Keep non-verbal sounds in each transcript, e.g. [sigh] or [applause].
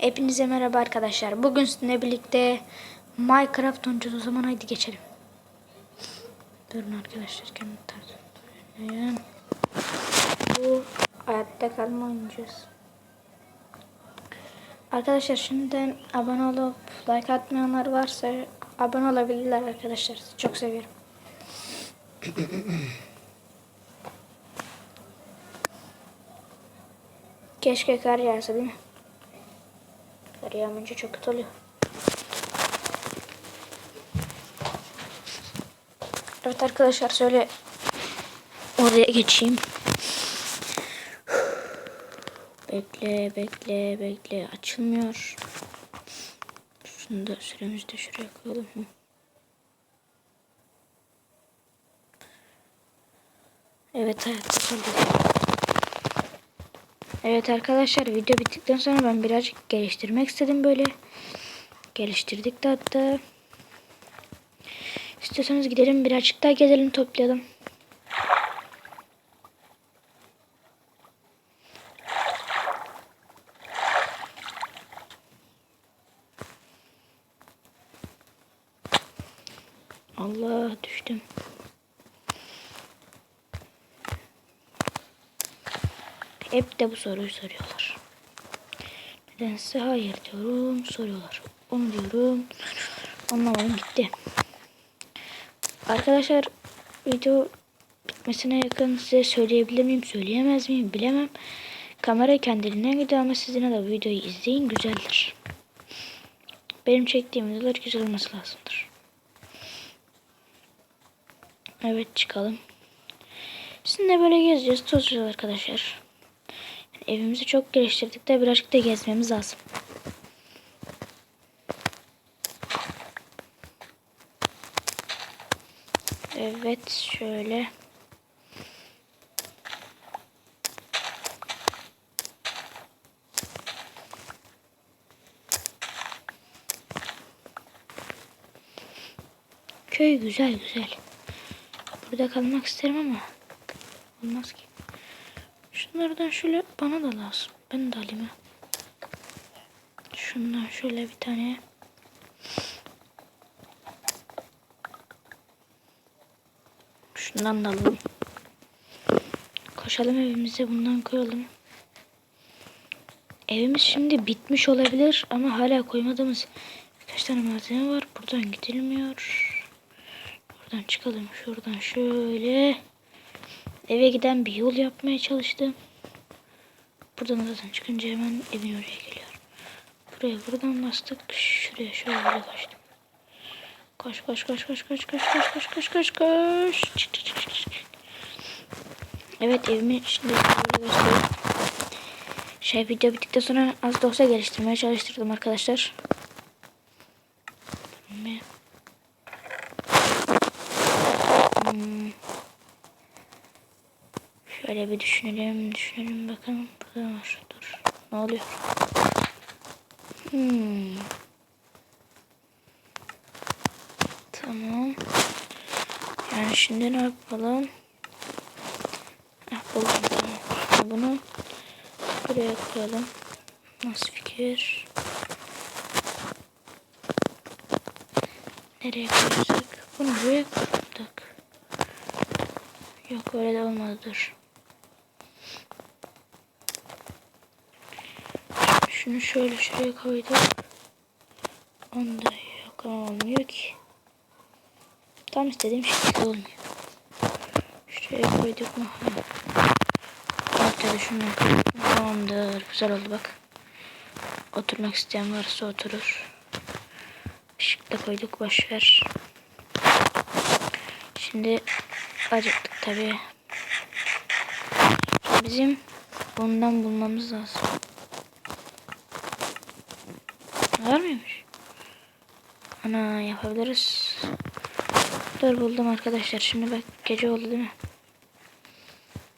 Hepinize merhaba arkadaşlar. Bugün sizinle birlikte Minecraft oynayacağız. O zaman haydi geçelim. Durun arkadaşlar kendi tarzım. Bu hayatta kalma oynayacağız. Arkadaşlar şimdiden abone olup like atmayanlar varsa abone olabilirler arkadaşlar. Çok seviyorum. [coughs] Keşke kar yağsa değil mi? Kar yağmayınca çok kötü oluyor. Evet arkadaşlar şöyle oraya geçeyim. Bekle bekle bekle açılmıyor. Şunu da süremizi de şuraya koyalım. Hı. Evet hayatta kaldık. Evet arkadaşlar video bittikten sonra ben birazcık geliştirmek istedim böyle. Geliştirdik de hatta. İstiyorsanız gidelim birazcık daha gezelim toplayalım. Allah düştüm. Hep de bu soruyu soruyorlar. Nedense hayır diyorum soruyorlar. Onu diyorum. Anlamadım gitti. Arkadaşlar video bitmesine yakın size söyleyebilir miyim söyleyemez miyim bilemem. Kamera kendiliğinden gidiyor ama siz yine de videoyu izleyin güzeldir. Benim çektiğim videolar güzel olması lazımdır. Evet çıkalım. Sizinle böyle gezeceğiz, tozacağız arkadaşlar. Evimizi çok geliştirdik de birazcık da gezmemiz lazım. Evet şöyle. Köy güzel güzel. Burada kalmak isterim ama olmaz ki. Şunlardan şöyle bana da lazım. Ben de alayım. Şundan şöyle bir tane. Şundan da alalım. Koşalım evimize bundan koyalım. Evimiz şimdi bitmiş olabilir ama hala koymadığımız birkaç tane malzeme var. Buradan gidilmiyor. Buradan çıkalım. Şuradan şöyle. Eve giden bir yol yapmaya çalıştım. Buradan zaten çıkınca hemen evin oraya geliyor. Buraya buradan bastık. Şuraya şöyle kaçtım. Koş koş koş koş koş koş koş koş koş koş koş. Çık. Evet evimi şimdi göstereyim. Şey video bittikten sonra az da olsa geliştirmeye çalıştırdım arkadaşlar. Ve- Hmm. Şöyle bir düşünelim, düşünelim bakalım. Var. Dur. Ne oluyor? Hmm. Tamam. Yani şimdi ne yapalım? Heh, buldum. Şimdi bunu buraya koyalım. Nasıl fikir? Nereye koyacak? Bunu buraya koyduk. Yok öyle de olmadı dur. Şunu şöyle şuraya koyduk. Onda yok ama olmuyor ki. Tam istediğim şekilde olmuyor. Şuraya koyduk mu? Ortada şunu? Tamamdır. Güzel oldu bak. Oturmak isteyen varsa oturur. Işık da koyduk boşver. Şimdi acıktık tabii. Bizim bundan bulmamız lazım. Var mıymış? Ana yapabiliriz. Dur buldum arkadaşlar. Şimdi bak gece oldu değil mi?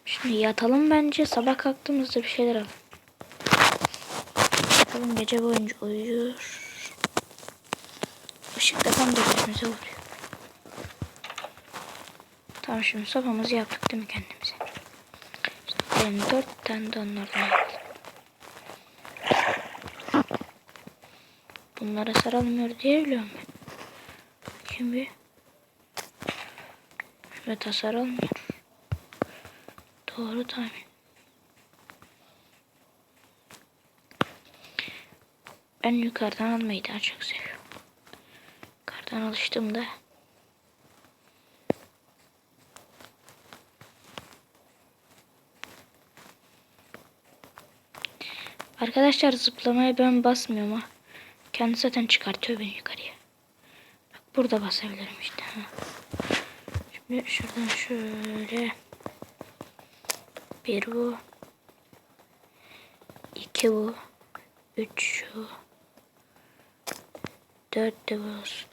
Şimdi yatalım bence. Sabah kalktığımızda bir şeyler alalım. Bakalım gece boyunca uyuyor. Işık da tam da gözümüze vuruyor. Tamam şimdi sopamızı yaptık değil mi kendimize? İşte benim dört tane de onlardan yapalım. Bunlara sarılmıyor diye biliyorum ben. Bakayım bir. Evet hasar almıyor. Doğru tahmin. Ben yukarıdan almayı daha çok seviyorum. Yukarıdan alıştığımda Arkadaşlar zıplamaya ben basmıyorum ha. Kendi zaten çıkartıyor beni yukarıya. Bak burada basabilirim işte. Şimdi şuradan şöyle. Bir bu. iki bu. Üç şu. Dört de bu olsun.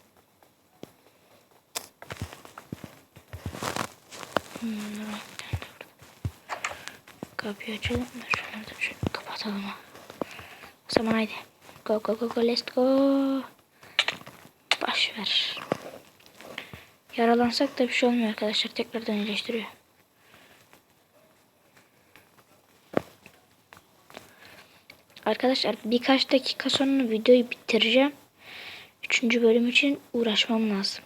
Hmm. Kapıyı açalım şunları da şöyle kapatalım. O zaman haydi. Go go go go let's go. Baş ver. Yaralansak da bir şey olmuyor arkadaşlar. Tekrardan iyileştiriyor. Arkadaşlar birkaç dakika sonra videoyu bitireceğim. Üçüncü bölüm için uğraşmam lazım.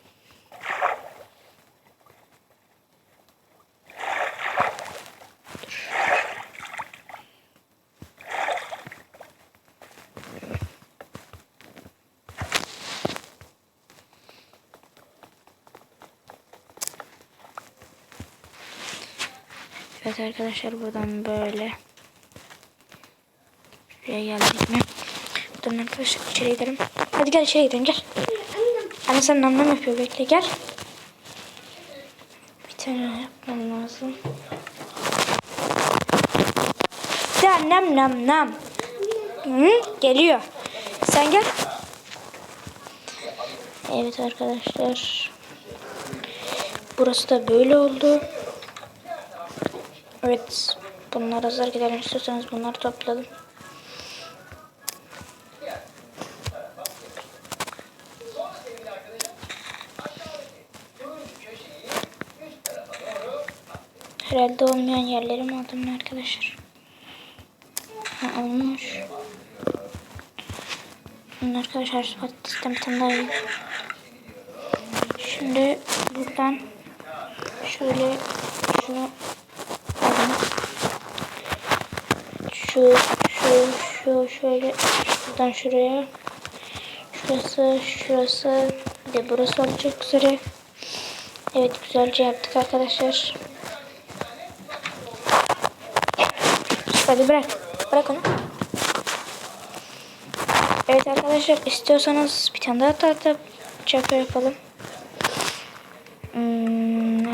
Evet arkadaşlar buradan böyle Şuraya geldik mi? Buradan arkadaşlar içeri gidelim. Hadi gel içeri gidelim gel. Anne sen nam yapıyor bekle gel. Bir tane yapmam lazım. Ya nam nam nam. Hı, geliyor. Sen gel. Evet arkadaşlar. Burası da böyle oldu. Evet. Bunlar hazır gidelim istiyorsanız bunları topladım. Herhalde olmayan yerlerimi aldım arkadaşlar. Ha, olmuş. Arkadaşlar patatesten bir tane daha yiyeyim. Şimdi buradan şöyle şunu alayım. Şu, şu, şu, şöyle şuradan şuraya. Şurası, şurası. De burası olacak üzere. Evet güzelce yaptık arkadaşlar. Hadi bırak. Bırak onu. Evet arkadaşlar istiyorsanız bir tane daha tahta çapa yapalım. Hmm,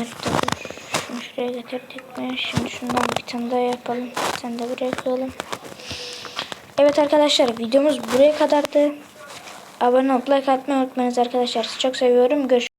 şuraya getirdik mi? Şimdi şundan bir tane daha yapalım. Bir tane de buraya koyalım. Evet arkadaşlar videomuz buraya kadardı. Abone olup like atmayı unutmayınız arkadaşlar. Sizi çok seviyorum. Görüşürüz.